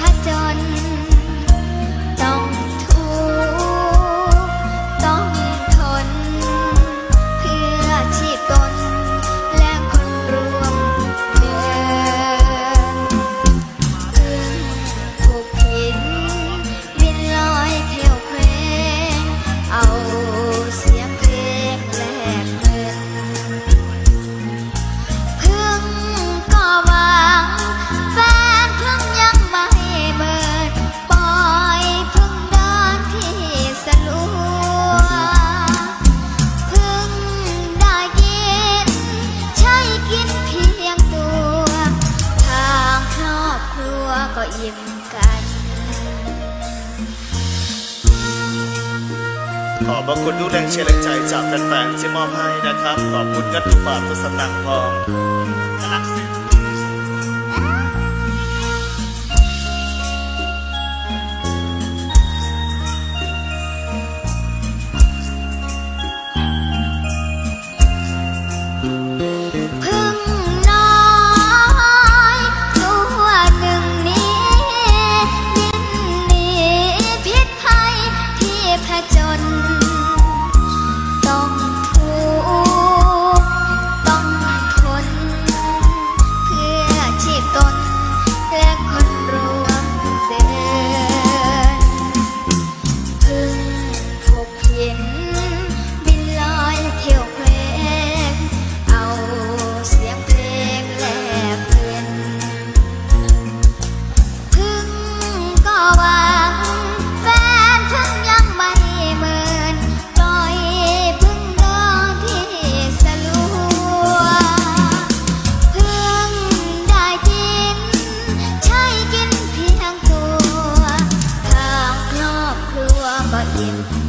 พจน ขอบพรคุณทุกแรงเชียร์แรงใจจากแฟนๆที่มอบให้นะครับ ขอบคุณกันทุกบาททุกสตังพองอืม skin.